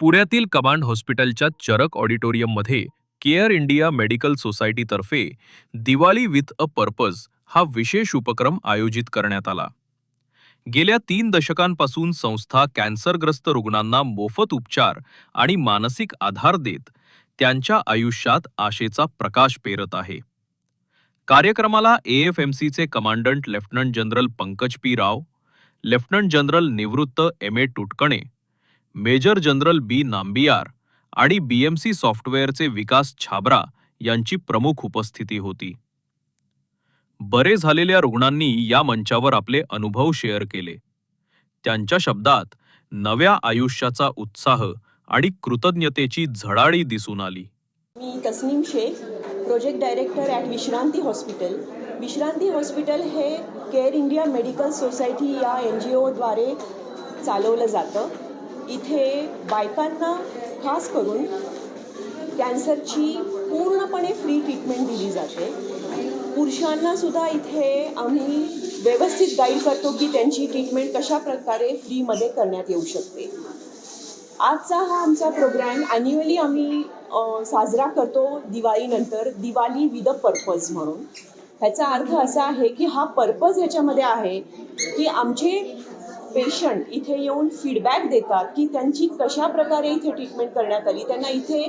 पुण्यातील कमांड हॉस्पिटलच्या चरक ऑडिटोरियममध्ये केअर इंडिया मेडिकल सोसायटीतर्फे दिवाळी विथ अ पर्पज हा विशेष उपक्रम आयोजित करण्यात आला. गेल्या तीन दशकांपासून संस्था कॅन्सरग्रस्त रुग्णांना मोफत उपचार आणि मानसिक आधार देत त्यांच्या आयुष्यात आशेचा प्रकाश पेरत आहे. कार्यक्रमाला एएफएमसीचे commandant lieutenant general Pankaj P Rao lieutenant general निवृत्त M A Tutkane major general B Nambiar आणि बीएमसी सॉफ्टवेअरचे विकास छाबरा यांची प्रमुख उपस्थिती होती. बरे झालेल्या रुग्णांनी या मंचावर आपले अनुभव शेअर केले. त्यांच्या शब्दात नव्या आयुष्याचा उत्साह आणि कृतज्ञतेची झडाळी दिसून आली. मी Tasneem Shaikh project director at Vishranti hospital Vishranti hospital हे केअर इंडिया मेडिकल सोसायटी या एन जी ओद्वारे चालवलं जातं. इथे बायकांना खास करून कॅन्सरची पूर्णपणे फ्री ट्रीटमेंट दिली जाते. पुरुषांना सुद्धा इथे आम्ही व्यवस्थित गाईड करतो की त्यांची ट्रीटमेंट कशा प्रकारे फ्रीमध्ये करण्यात येऊ शकते. आजचा हा आमचा प्रोग्रॅम ॲन्युअली आम्ही साजरा करतो दिवाळीनंतर दिवाळी विद अ पर्पज म्हणून. ह्याचा अर्थ असा आहे की हा पर्पज ह्याच्यामध्ये आहे की आमचे पेशंट इथे येऊन फीडबॅक देतात की त्यांची कशा प्रकारे इथे ट्रीटमेंट करण्यात आली. त्यांना इथे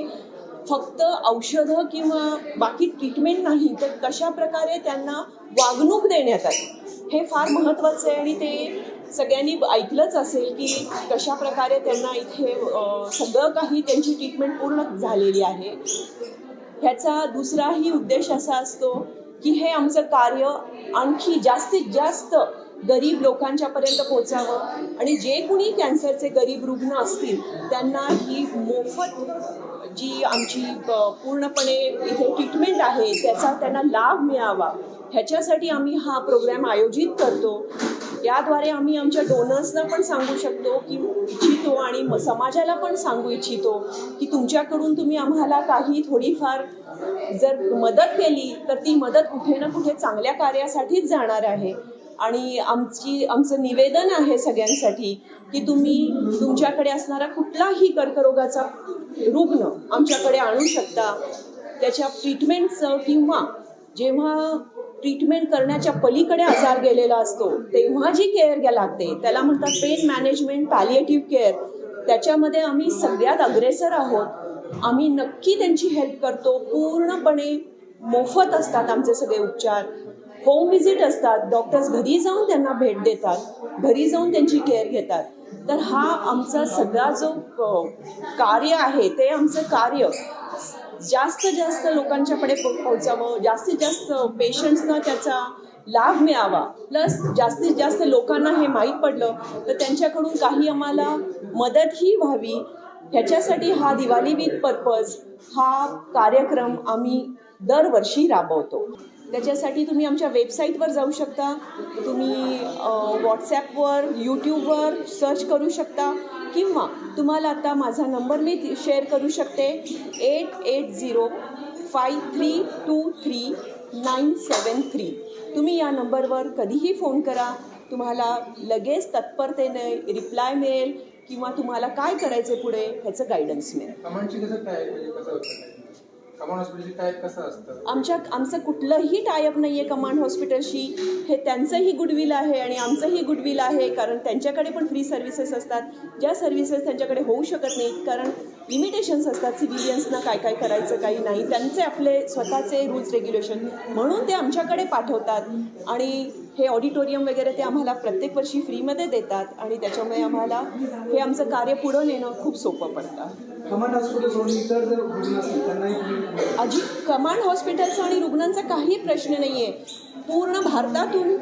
फक्त औषधं किंवा बाकी ट्रीटमेंट नाही तर कशा प्रकारे त्यांना वागणूक देण्यात आली. हे फार महत्त्वाचं आहे आणि ते सगळ्यांनी ऐकलंच असेल की कशा प्रकारे त्यांना इथे सगळं काही त्यांची ट्रीटमेंट पूर्ण झालेली आहे. ह्याचा दुसराही उद्देश असा असतो की हे आमचं कार्य आणखी जास्तीत जास्त गरीब लोकांच्यापर्यंत पोचावं आणि जे कुणी कॅन्सरचे गरीब रुग्ण असतील त्यांना ही मोफत जी आमची पूर्णपणे इथे ट्रीटमेंट आहे त्याचा त्यांना लाभ मिळावा. ह्याच्यासाठी आम्ही हा प्रोग्राम आयोजित करतो. याद्वारे आम्ही आमच्या डोनर्सना पण सांगू शकतो की इच्छितो आणि समाजाला पण सांगू इच्छितो की तुमच्याकडून तुम्ही आम्हाला काही थोडीफार जर मदत केली तर ती मदत कुठे ना कुठे चांगल्या कार्यासाठीच जाणार आहे. आणि आमची आमचं निवेदन आहे सगळ्यांसाठी की तुम्ही तुमच्याकडे असणारा कुठलाही कर्करोगाचा रुग्ण आमच्याकडे आणू शकता. त्याच्या ट्रीटमेंटचं किंवा जेव्हा ट्रीटमेंट करण्याच्या पलीकडे आजार गेलेला असतो तेव्हा जी केअर घ्या लागते त्याला म्हणतात पेन मॅनेजमेंट पॅलिएटिव्ह केअर त्याच्यामध्ये आम्ही सगळ्यात अग्रेसर आहोत. आम्ही नक्की त्यांची हेल्प करतो. पूर्णपणे मोफत असतात आमचे सगळे उपचार. होम विजिट असतात डॉक्टर्स घरी जाऊन त्यांना भेट देतात घरी जाऊन त्यांची केअर घेतात. तर हा आमचा सगळा जो कार्य आहे ते आमचं कार्य. जास्त जास्त लोकांच्याकडे पो- पोहोचावं जास्तीत जास्त पेशंट्सना त्याचा लाभ मिळावा. प्लस जास्तीत जास्त लोकांना हे माहीत पडलं तर त्यांच्याकडून काही आम्हाला मदतही व्हावी. ह्याच्यासाठी हा दिवाळी विथ पर्पज हा कार्यक्रम आम्ही दरवर्षी राबवतो. त्याच्यासाठी तुम्ही आमच्या वेबसाईटवर जाऊ शकता. तुम्ही व्हॉट्सॲपवर यूट्यूबवर सर्च करू शकता. किंवा तुम्हाला आता माझा नंबर मी शेअर करू शकते. Eight eight zero five three two three nine seven three. तुम्ही या नंबरवर कधीही फोन करा. तुम्हाला लगेच तत्परतेने रिप्लाय मिळेल किंवा तुम्हाला काय करायचे पुढे ह्याचं गायडन्स मिळेल. आमच्या आमचं कुठलंही टायअप नाही आहे कमांड हॉस्पिटलशी. हे त्यांचंही गुडविल आहे आणि आमचंही गुडविल आहे कारण त्यांच्याकडे पण फ्री सर्व्हिसेस असतात. ज्या सर्व्हिसेस त्यांच्याकडे होऊ शकत नाहीत कारण लिमिटेशन्स असतात सिव्हिलियन्सना काय काय करायचं काही नाही. त्यांचे आपले स्वतःचे रूल्स रेग्युलेशन म्हणून ते आमच्याकडे पाठवतात. आणि हे ऑडिटोरियम वगैरे ते आम्हाला प्रत्येक वर्षी फ्रीमध्ये देतात. आणि त्याच्यामुळे आम्हाला हे आमचं कार्य पुढं नेणं खूप सोपं पडतं. अजी कमांड हॉस्पिटलचा आणि रुग्णांचा काही प्रश्न नाही आहे पूर्ण भारतातून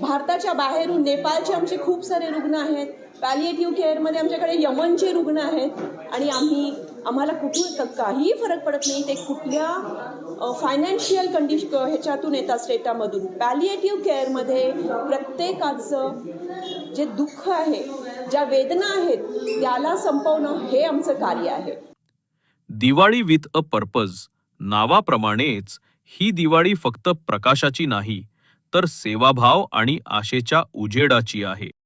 भारताच्या बाहेरून नेपाळचे आमचे खूप सारे रुग्ण आहेत. पॅलिएटिव्ह केअरमध्ये आमच्याकडे यमनचे रुग्ण आहेत आणि आम्ही आम्हाला कुठून काही काहीही फरक पडत नाही. ते कुठल्या फायनान्शियल कंडिश ह्याच्यातून येतात स्टेटामधून. पॅलिएटिव्ह केअरमध्ये प्रत्येकाचं जे दुःख आहे ज्या वेदना आहेत त्याला संपवणं हे आमचं कार्य आहे. दिवाळी विथ अ पर्पज नावाप्रमाणेच ही दिवाळी फक्त प्रकाशाची नाही तर सेवाभाव आणि आशेच्या उजेडाची आहे.